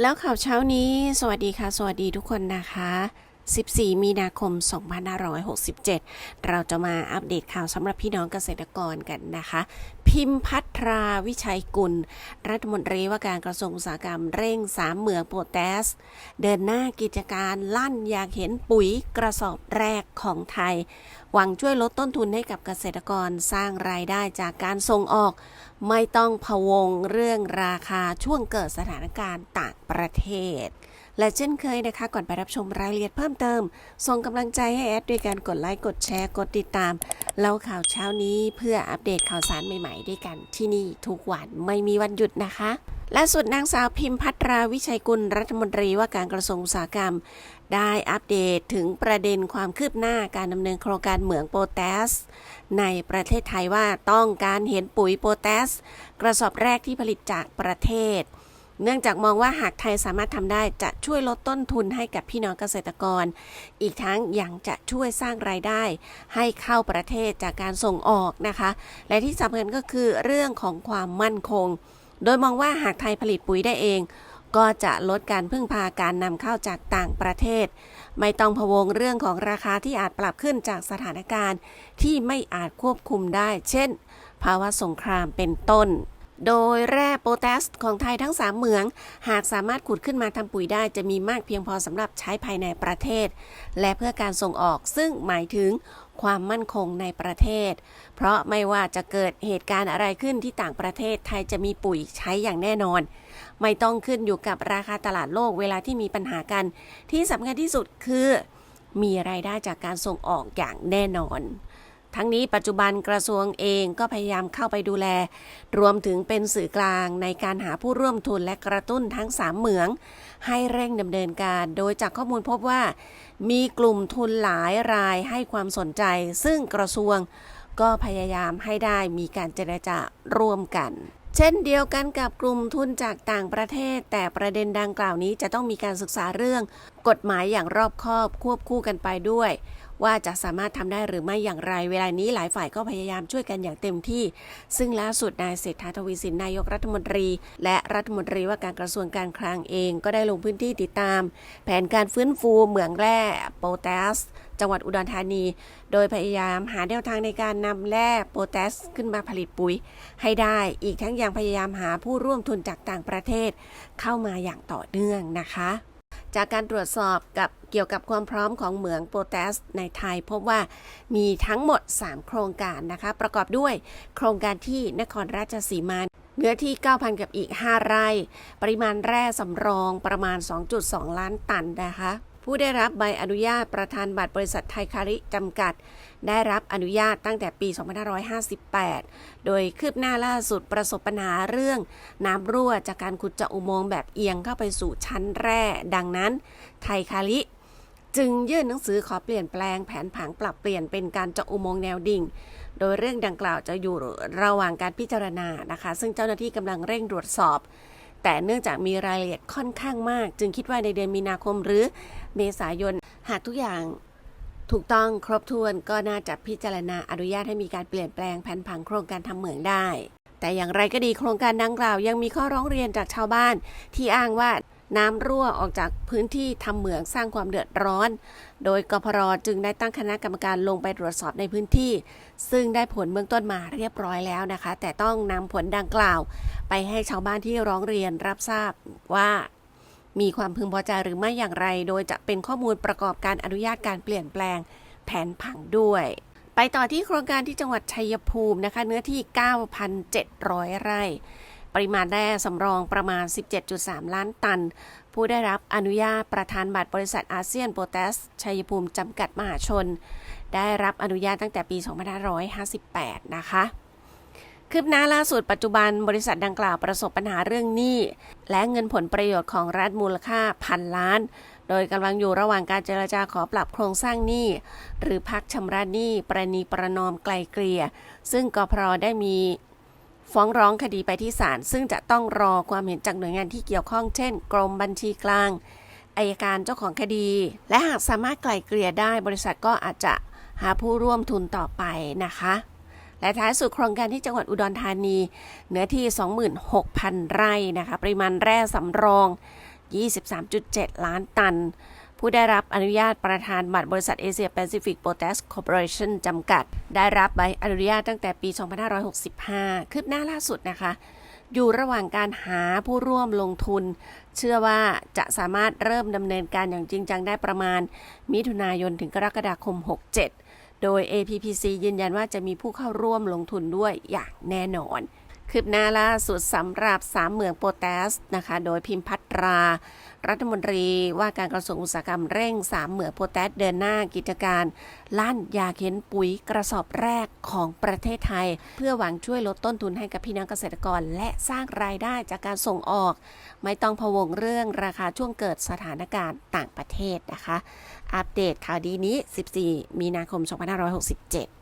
แล้วข่าวเช้านี้ สวัสดีค่ะ สวัสดีทุกคนนะคะ 14 มีนาคม 2567 เราจะมาอัปเดตข่าวสำหรับพี่น้องเกษตรกรกันนะคะ พิมพัทราวิชัยกุล รัฐมนตรีว่าการกระทรวงอุตสาหกรรมเร่งสามเหมืองโปรแทส เดินหน้ากิจการลั่นอยากเห็นปุ๋ยกระสอบแรกของไทย หวังช่วยลดต้นทุนให้กับเกษตรกรสร้างรายได้จากการส่งออก ไม่ต้องพะวงเรื่องราคาช่วงเกิดสถานการณ์ต่างประเทศ และเช่นเคยนะคะ ก่อนไปรับชมรายละเอียดเพิ่มเติม ส่งกำลังใจให้แอดด้วยการกดไลค์กดแชร์กดติดตามเล่าข่าวเช้านี้เพื่ออัปเดตข่าวสารใหม่ๆด้วยกันที่นี่ทุกวันไม่มีวันหยุดนะคะล่าสุดนางสาวพิมพัทราวิชัยกุลรัฐมนตรีว่าการกระทรวงอุตสาหกรรม ได้อัปเดตถึงประเด็นความคืบหน้าการดำเนินโครงการเหมืองโปรแทสในประเทศไทยว่าต้องการเห็นปุ๋ยโปรแทสกระสอบแรกที่ผลิตจากประเทศ เนื่องจากมองว่าหากไทยสามารถทำได้จะช่วยลดต้นทุนให้กับพี่น้องเกษตรกร อีกทั้งยังจะช่วยสร้างรายได้ ให้เข้าประเทศจากการส่งออกนะคะ และที่สำคัญก็คือเรื่องของความมั่นคง โดยมองว่าหากไทยผลิตปุ๋ยได้เองก็จะลดการพึ่งพาการนำเข้าจากต่างประเทศ ไม่ต้องพะวงเรื่องของราคาที่อาจปรับขึ้นจากสถานการณ์ที่ไม่อาจควบคุมได้ เช่น ภาวะสงครามเป็นต้น โดยแร่โปแทสของไทยทั้ง 3 เหมือง หากสามารถขุดขึ้นมาทำปุ๋ยได้จะมีมากเพียงพอสำหรับใช้ภายในประเทศ และเพื่อการส่งออกซึ่งหมายถึงความมั่นคงในประเทศ เพราะไม่ว่าจะเกิดเหตุการณ์อะไรขึ้นที่ต่างประเทศไทยจะมีปุ๋ยใช้อย่างแน่นอน ไม่ต้องขึ้นอยู่กับราคาตลาดโลกเวลาที่มีปัญหากัน ที่สำคัญที่สุดคือ มีรายได้จากการส่งออกอย่างแน่นอน ทั้งนี้ปัจจุบันกระทรวงเองก็พยายามเข้าไปดูแล รวมถึงเป็นสื่อกลางในการหาผู้ร่วมทุนและกระตุ้นทั้ง3เหมือง ให้เร่งดำเนินการ โดยจากข้อมูลพบว่า มีกลุ่มทุนหลายรายให้ความสนใจ ซึ่งกระทรวงก็พยายามให้ได้มีการเจรจาร่วมกันเช่นเดียวกันกับกลุ่มทุนจากต่างประเทศ แต่ประเด็นดังกล่าวนี้จะต้องมีการศึกษาเรื่อง กฎหมายอย่างรอบคอบควบคู่กันไปด้วย ว่าจะสามารถทำได้หรือไม่อย่างไร เวลานี้หลายฝ่ายก็พยายามช่วยกันอย่างเต็มที่ ซึ่งล่าสุดนายเศรษฐาทวีสินนายกรัฐมนตรี และรัฐมนตรีว่าการกระทรวงการคลังเองก็ได้ลงพื้นที่ติดตาม แผนการฟื้นฟูเหมืองแร่โปแทสจังหวัดอุดรธานี โดยพยายามหาแนวทางในการนำแร่โปแทสขึ้นมาผลิตปุ๋ย ให้ได้ อีกทั้งยังพยายามหาผู้ร่วมทุนจากต่างประเทศ เข้ามาอย่างต่อเนื่องนะคะ จากการตรวจสอบกับเกี่ยวกับความพร้อมของเหมืองโปรแทสในไทย พบว่ามีทั้งหมด 3 โครงการนะคะ ประกอบด้วยโครงการที่นครราชสีมาเนื้อที่ 9,000 กับอีก 5 ไร่ ปริมาณแร่สำรองประมาณ 2.2 ล้านตันนะคะ ผู้ได้รับใบอนุญาตประธานบัตรบริษัทไทยคาริจำกัด ได้รับอนุญาตตั้งแต่ปี 2558 โดยคืบหน้าล่าสุดประสบปัญหาเรื่องน้ำรั่วจากการขุดเจาะอุโมงค์แบบเอียงเข้าไปสู่ชั้นแร่ ดังนั้น ไทยคาริจึงยื่นหนังสือขอเปลี่ยนแปลงแผนผังปรับเปลี่ยนเป็นการเจาะอุโมงค์แนวดิ่ง โดยเรื่องดังกล่าวจะอยู่ระหว่างการพิจารณานะคะ ซึ่งเจ้าหน้าที่กำลังเร่งตรวจสอบ แต่เนื่องจากมีรายละเอียดค่อนข้างมาก จึงคิดว่าในเดือนมีนาคมหรือเมษายน หากทุกอย่างถูกต้องครบถ้วนก็น่าจะพิจารณาอนุญาตให้มีการเปลี่ยนแปลงแผนผังโครงการทำเหมืองได้ แต่อย่างไรก็ดีโครงการดังกล่าวยังมีข้อร้องเรียนจากชาวบ้านที่อ้างว่า น้ำรั่วออกจากพื้นที่ทำเหมืองสร้างความเดือดร้อน โดยกพรจึงได้ตั้งคณะกรรมการลงไปตรวจสอบในพื้นที่ ซึ่งได้ผลเบื้องต้นมาเรียบร้อยแล้วนะคะ แต่ต้องนำผลดังกล่าว ไปให้ชาวบ้านที่ร้องเรียนรับทราบว่ามีความพึงพอใจหรือไม่อย่างไร โดยจะเป็นข้อมูลประกอบการอนุญาตการเปลี่ยนแปลงแผนผังด้วย ไปต่อที่โครงการที่จังหวัดชัยภูมินะคะ เนื้อที่ 9,700 ไร่ ปริมาณแร่สำรองประมาณ 17.3 ล้านตัน ผู้ได้รับอนุญาตประธานบัตรบริษัทอาเซียนโปรแทสชัยภูมิจำกัดมหาชน ได้รับอนุญาตตั้งแต่ปี 2558 นะคะคืบหน้าล่าสุดปัจจุบันบริษัทดังกล่าวประสบปัญหาเรื่องหนี้ และเงินผลประโยชน์ของรัฐมูลค่าพันล้าน โดยกำลังอยู่ระหว่างการเจรจาขอปรับโครงสร้างหนี้ หรือพักชำระหนี้ประนีประนอมไกลเกลี่ย ซึ่งกพรได้มี ฟ้องร้องคดีไปที่ศาลซึ่งจะต้องรอความเห็นจากหน่วยงานที่เกี่ยวข้องเช่น กรมบัญชีกลางอายการเจ้าของคดี และหากสามารถไกล่เกลี่ยได้บริษัทก็อาจจะหาผู้ร่วมทุนต่อไปนะคะ และท้ายสุดโครงการที่จังหวัดอุดรธานี เนื้อที่ 26,000 ไร่นะคะ ปริมาณแร่สำรอง 23.7 ล้านตัน ผู้ได้รับอนุญาตประธานบัตรบริษัทเอเชียแปซิฟิกโปรเตสคอร์ปอเรชั่นจำกัด ได้รับใบอนุญาตตั้งแต่ปี 2565 คืบหน้าล่าสุดนะคะ อยู่ระหว่างการหาผู้ร่วมลงทุน เชื่อว่าจะสามารถเริ่มดำเนินการอย่างจริงจังได้ประมาณ มิถุนายนถึงกรกฎาคม 67 โดย APPC ยืนยันว่าจะมีผู้เข้าร่วมลงทุนด้วยอย่างแน่นอน คืบหน้าล่าสุดสำหรับสามเหมืองโปรแทสนะคะ โดยพิมพ์พัตรา รัฐมนตรีว่าการกระทรวงอุตสาหกรรมเร่งสามเหมืองโปรแทสเดินหน้ากิจการลั่นยาเข็นปุ๋ยกระสอบแรกของประเทศไทย เพื่อหวังช่วยลดต้นทุนให้กับพี่น้องเกษตรกร และสร้างรายได้จากการส่งออก ไม่ต้องพะวงเรื่องราคาช่วงเกิดสถานการณ์ต่างประเทศนะคะ อัปเดตข่าวดีนี้ 14 มีนาคม 2567